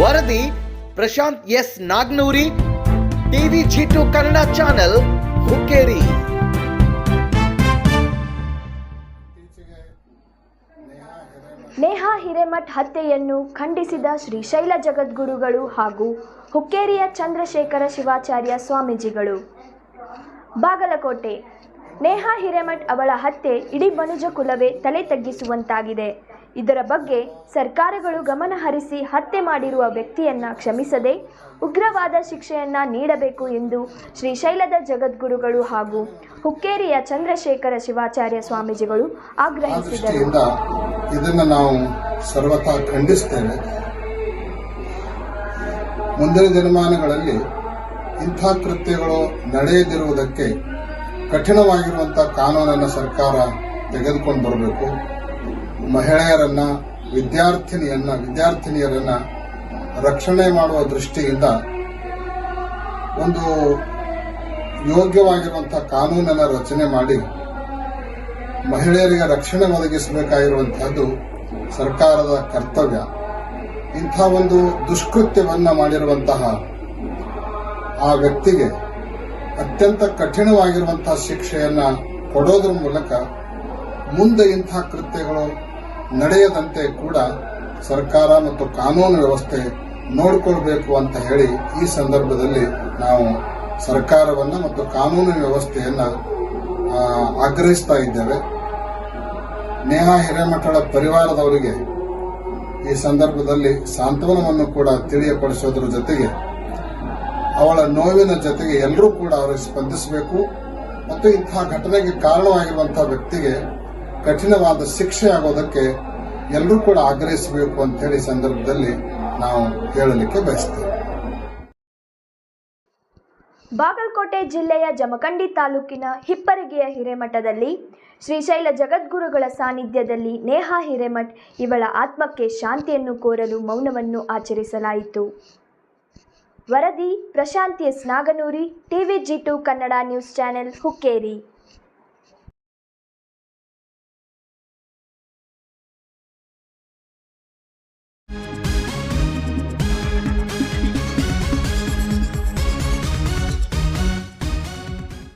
ವರದಿ, Prashant S. Nagnoori, TV G two Kannada channel, Hukkeri. Neha Hiremath ಹತ್ಯೆಯನ್ನು ಖಂಡಿಸಿದ ಶ್ರೀಶೈಲ ಜಗದ್ಗುರುಗಳು ಹಾಗೂ ಹುಕ್ಕೇರಿಯ ಚಂದ್ರಶೇಖರ ಶಿವಾಚಾರ್ಯ ಸ್ವಾಮೀಜಿಗಳು. ಬಾಗಲಕೋಟೆ, ನೇಹಾ ಹಿರೇಮಠ್ ಅವಳ ಹತ್ಯೆ ಇಡೀ ಬನುಜ ಕುಲವೇ ತಲೆ ತಗ್ಗಿಸುವಂತಾಗಿದೆ. ಇದರ ಬಗ್ಗೆ ಸರ್ಕಾರಗಳು ಗಮನ ಹರಿಸಿ ಹತ್ಯೆ ಮಾಡಿರುವ ವ್ಯಕ್ತಿಯನ್ನ ಕ್ಷಮಿಸದೆ ಉಗ್ರವಾದ ಶಿಕ್ಷೆಯನ್ನ ನೀಡಬೇಕು ಎಂದು ಶ್ರೀಶೈಲದ ಜಗದ್ಗುರುಗಳು ಹಾಗೂ ಹುಕ್ಕೇರಿಯ ಚಂದ್ರಶೇಖರ ಶಿವಾಚಾರ್ಯ ಸ್ವಾಮೀಜಿಗಳು ಆಗ್ರಹಿಸಿದರು. ಇದನ್ನು ನಾವು ಸರ್ವತಾ ಖಂಡಿಸ್ತೇವೆ. ಮುಂದಿನ ದಿನಮಾನಗಳಲ್ಲಿ ಇಂಥ ಕೃತ್ಯಗಳು ನಡೆಯದಿರುವುದಕ್ಕೆ ಕಠಿಣವಾಗಿರುವಂಥ ಕಾನೂನನ್ನು ಸರ್ಕಾರ ತೆಗೆದುಕೊಂಡು ಬರಬೇಕು. ಮಹಿಳೆಯರನ್ನ, ವಿದ್ಯಾರ್ಥಿನಿಯನ್ನ, ವಿದ್ಯಾರ್ಥಿನಿಯರನ್ನ ರಕ್ಷಣೆ ಮಾಡುವ ದೃಷ್ಟಿಯಿಂದ ಒಂದು ಯೋಗ್ಯವಾಗಿರುವಂತಹ ಕಾನೂನನ್ನು ರಚನೆ ಮಾಡಿ ಮಹಿಳೆಯರಿಗೆ ರಕ್ಷಣೆ ಒದಗಿಸಬೇಕಾಗಿರುವಂತಹದ್ದು ಸರ್ಕಾರದ ಕರ್ತವ್ಯ. ಇಂಥ ಒಂದು ದುಷ್ಕೃತ್ಯವನ್ನ ಮಾಡಿರುವಂತಹ ಆ ವ್ಯಕ್ತಿಗೆ ಅತ್ಯಂತ ಕಠಿಣವಾಗಿರುವಂತಹ ಶಿಕ್ಷೆಯನ್ನ ಕೊಡೋದ್ರ ಮೂಲಕ ಮುಂದೆ ಇಂಥ ಕೃತ್ಯಗಳು ನಡೆಯದಂತೆ ಕೂಡ ಸರ್ಕಾರ ಮತ್ತು ಕಾನೂನು ವ್ಯವಸ್ಥೆ ನೋಡಿಕೊಳ್ಬೇಕು ಅಂತ ಹೇಳಿ ಈ ಸಂದರ್ಭದಲ್ಲಿ ನಾವು ಸರ್ಕಾರವನ್ನ ಮತ್ತು ಕಾನೂನು ವ್ಯವಸ್ಥೆಯನ್ನ ಆಗ್ರಹಿಸ್ತಾ ಇದ್ದೇವೆ. ನೇಹಾ ಹಿರೇಮಠಳ ಪರಿವಾರದವರಿಗೆ ಈ ಸಂದರ್ಭದಲ್ಲಿ ಸಾಂತ್ವನವನ್ನು ಕೂಡ ತಿಳಿಯಪಡಿಸೋದ್ರ ಜೊತೆಗೆ ಅವಳ ನೋವಿನ ಜೊತೆಗೆ ಎಲ್ಲರೂ ಕೂಡ ಅವರಿಗೆ ಸ್ಪಂದಿಸಬೇಕು. ಮತ್ತು ಇಂತಹ ಘಟನೆಗೆ ಕಾರಣವಾಗಿರುವಂತಹ ವ್ಯಕ್ತಿಗೆ ಕಠಿಣವಾದ ಶಿಕ್ಷೆ ಆಗೋದಕ್ಕೆ ಎಲ್ಲರೂ ಕೂಡ ಆಗ್ರಹಿಸಬೇಕು ಅಂತ ಹೇಳಿ ಸಂದರ್ಭದಲ್ಲಿ ನಾವು ಹೇಳಲಿಕ್ಕೆ ಬಯಸ್ತೇವೆ. ಬಾಗಲಕೋಟೆ ಜಿಲ್ಲೆಯ ಜಮಖಂಡಿ ತಾಲೂಕಿನ ಹಿಪ್ಪರಿಗೆಯ ಹಿರೇಮಠದಲ್ಲಿ ಶ್ರೀಶೈಲ ಜಗದ್ಗುರುಗಳ ಸಾನ್ನಿಧ್ಯದಲ್ಲಿ ನೇಹಾ ಹಿರೇಮಠ್ ಇವಳ ಆತ್ಮಕ್ಕೆ ಶಾಂತಿಯನ್ನು ಕೋರಲು ಮೌನವನ್ನು ಆಚರಿಸಲಾಯಿತು. ವರದಿ, Prashanti S Naganoori, TV G two Kannada news channel Hukkeri.